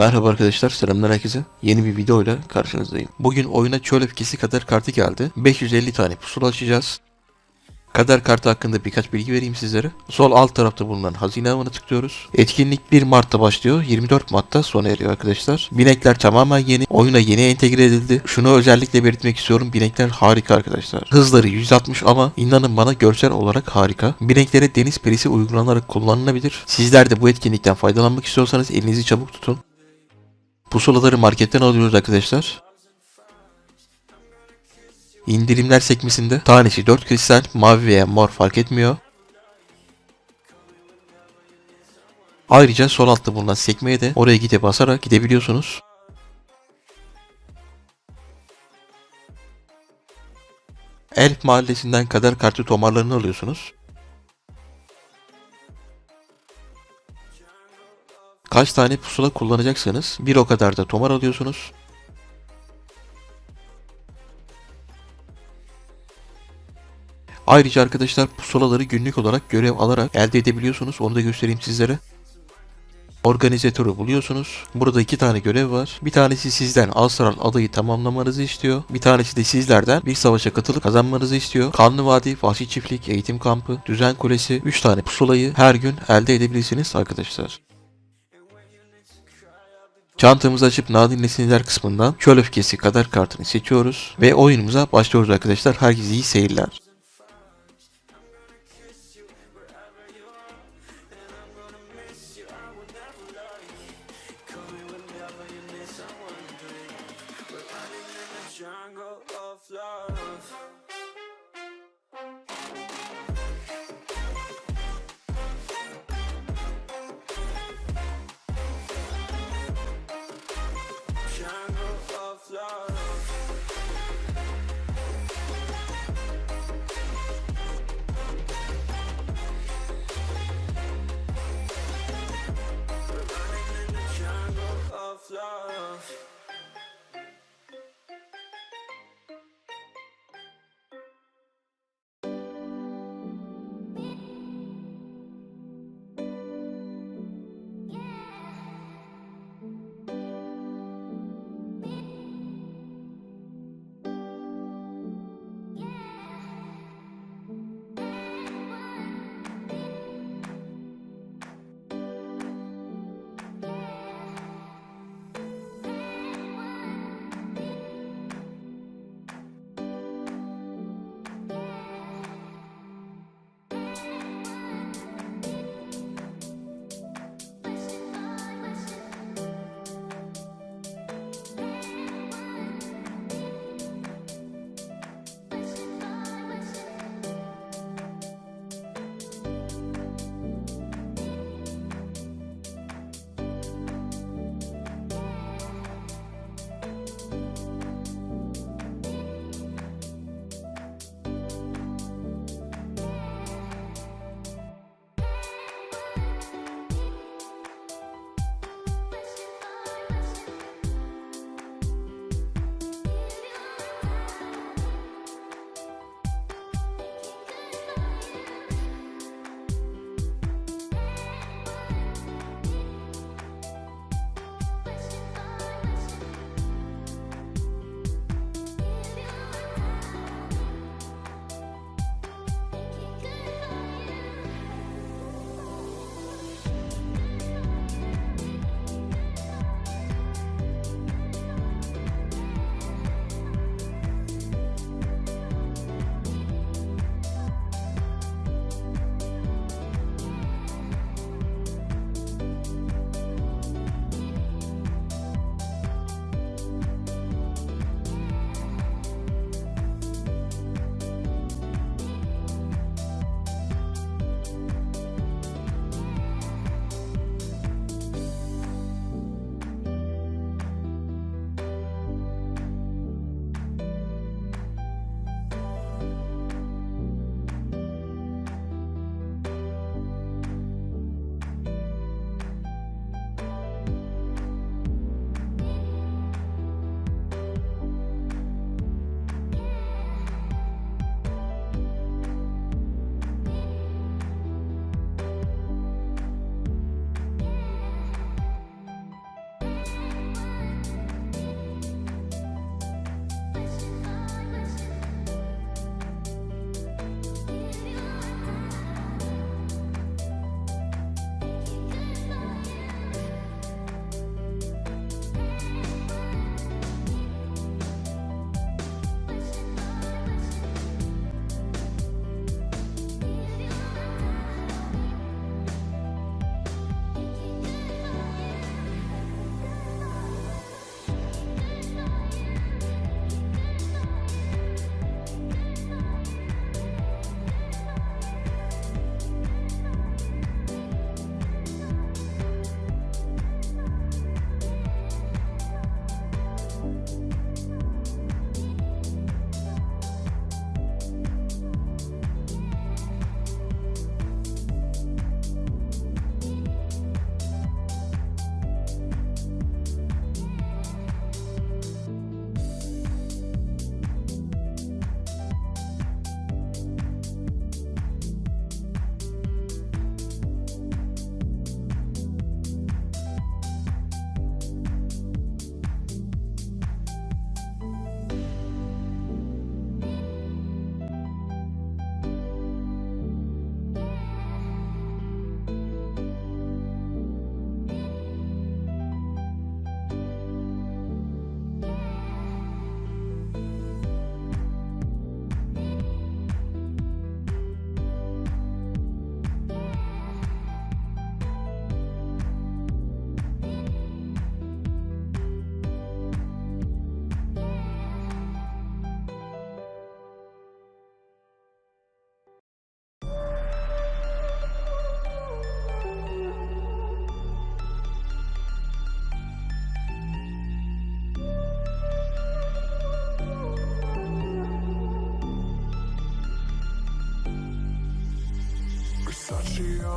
Merhaba arkadaşlar, selamlar herkese. Yeni bir videoyla karşınızdayım. Bugün oyuna çöl öfkesi kader kartı geldi. 550 tane pusula açacağız. Kader kartı hakkında birkaç bilgi vereyim sizlere. Sol alt tarafta bulunan hazine avına tıklıyoruz. Etkinlik 1 Mart'ta başlıyor. 24 Mart'ta sona eriyor arkadaşlar. Binekler tamamen yeni. Oyuna yeni entegre edildi. Şunu özellikle belirtmek istiyorum. Binekler harika arkadaşlar. Hızları 160 ama inanın bana görsel olarak harika. Bineklere deniz perisi uygulanarak kullanılabilir. Sizler de bu etkinlikten faydalanmak istiyorsanız elinizi çabuk tutun. Pusulaları marketten alıyoruz arkadaşlar. İndirimler sekmesinde tanesi 4 kristal, mavi veya mor fark etmiyor. Ayrıca sol altta bulunan sekmeye de oraya gide basarak gidebiliyorsunuz. Elf mahallesinden kader kartı tomarlarını alıyorsunuz. Kaç tane pusula kullanacaksanız bir o kadar da tomar alıyorsunuz. Ayrıca arkadaşlar pusulaları günlük olarak görev alarak elde edebiliyorsunuz. Onu da göstereyim sizlere. Organizatörü buluyorsunuz. Burada iki tane görev var. Bir tanesi sizden Asral adayı tamamlamanızı istiyor. Bir tanesi de sizlerden bir savaşa katılıp kazanmanızı istiyor. Kanlı Vadi, Vahşi Çiftlik, Eğitim Kampı, Düzen Kulesi 3 tane pusulayı her gün elde edebilirsiniz arkadaşlar. Çantamızı açıp nadir nesneler kısmından çöl öfkesi kadar kartını seçiyoruz ve oyunumuza başlıyoruz arkadaşlar. Herkese iyi seyirler.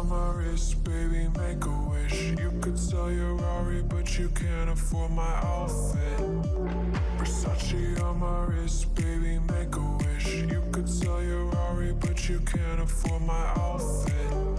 on my wrist, baby, make a wish. You could sell your Rari, but you can't afford my outfit. Versace on my wrist, baby, make a wish. You could sell your Rari, but you can't afford my outfit.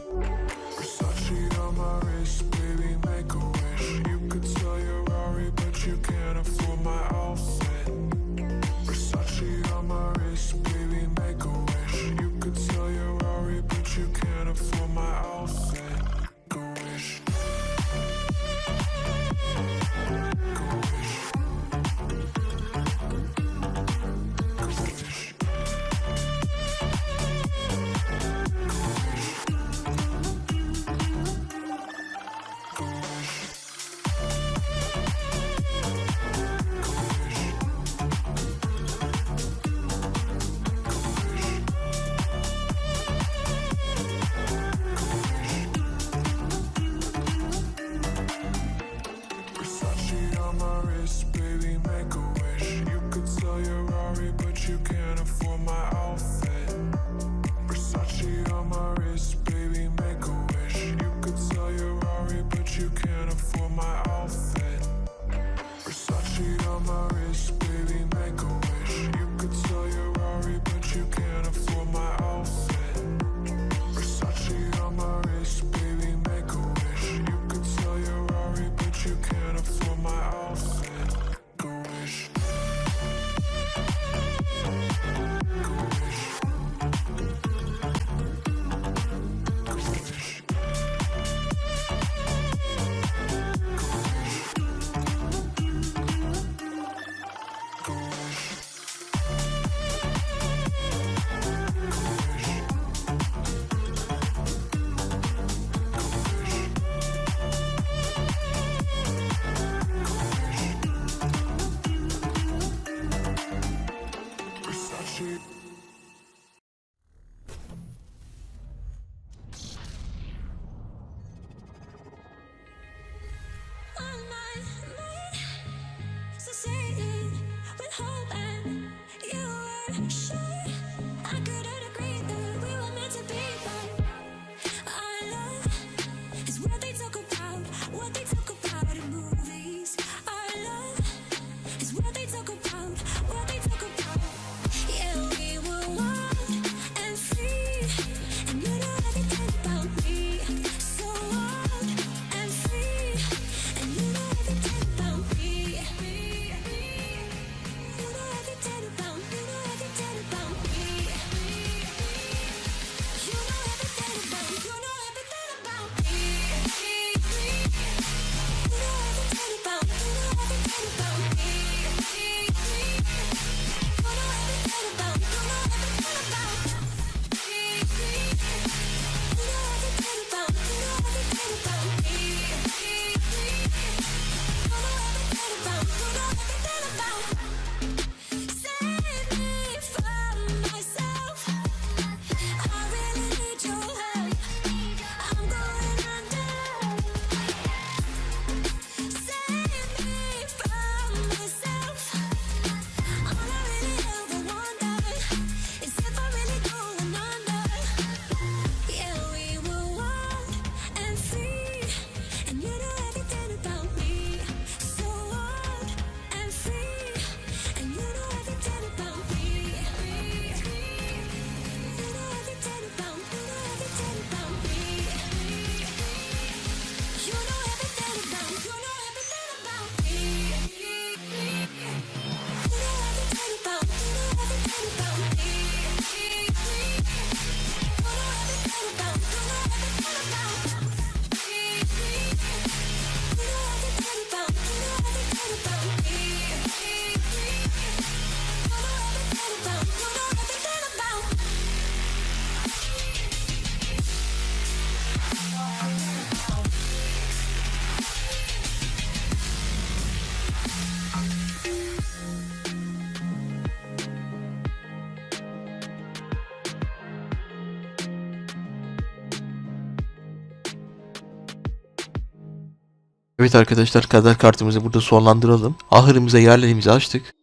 Evet arkadaşlar kader kartımızı burada sonlandıralım. Ahırımıza yerlerimizi açtık.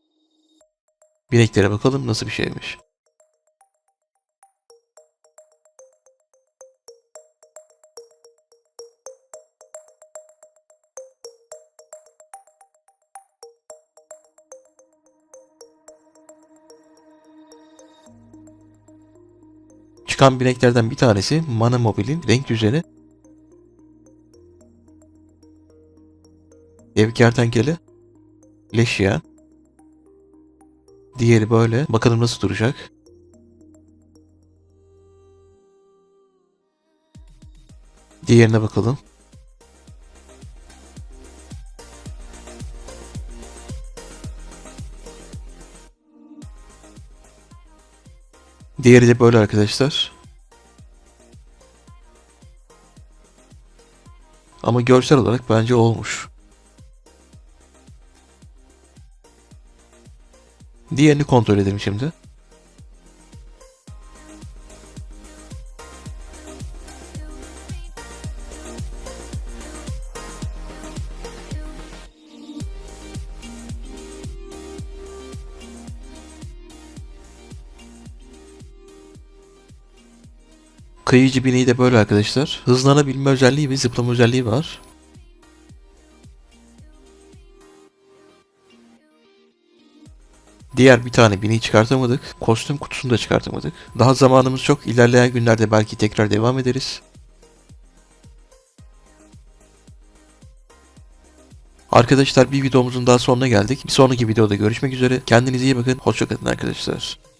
Bineklere bakalım nasıl bir şeymiş. Çıkan bineklerden bir tanesi Mana Mobil'in renk üzere Ev kertenkele. Leşya. Diğeri böyle. Bakalım nasıl duracak. Diğerine bakalım. Diğeri de böyle arkadaşlar. Ama görsel olarak bence olmuş. Diğerini kontrol edelim şimdi. Kayıcı bineği de böyle arkadaşlar. Hızlanabilme özelliği ve zıplama özelliği var. Diğer bir tane bineği çıkartamadık. Kostüm kutusunu da çıkartamadık. Daha zamanımız çok. İlerleyen günlerde belki tekrar devam ederiz. Arkadaşlar bir videomuzun daha sonuna geldik. Bir sonraki videoda görüşmek üzere. Kendinize iyi bakın. Hoşçakalın arkadaşlar.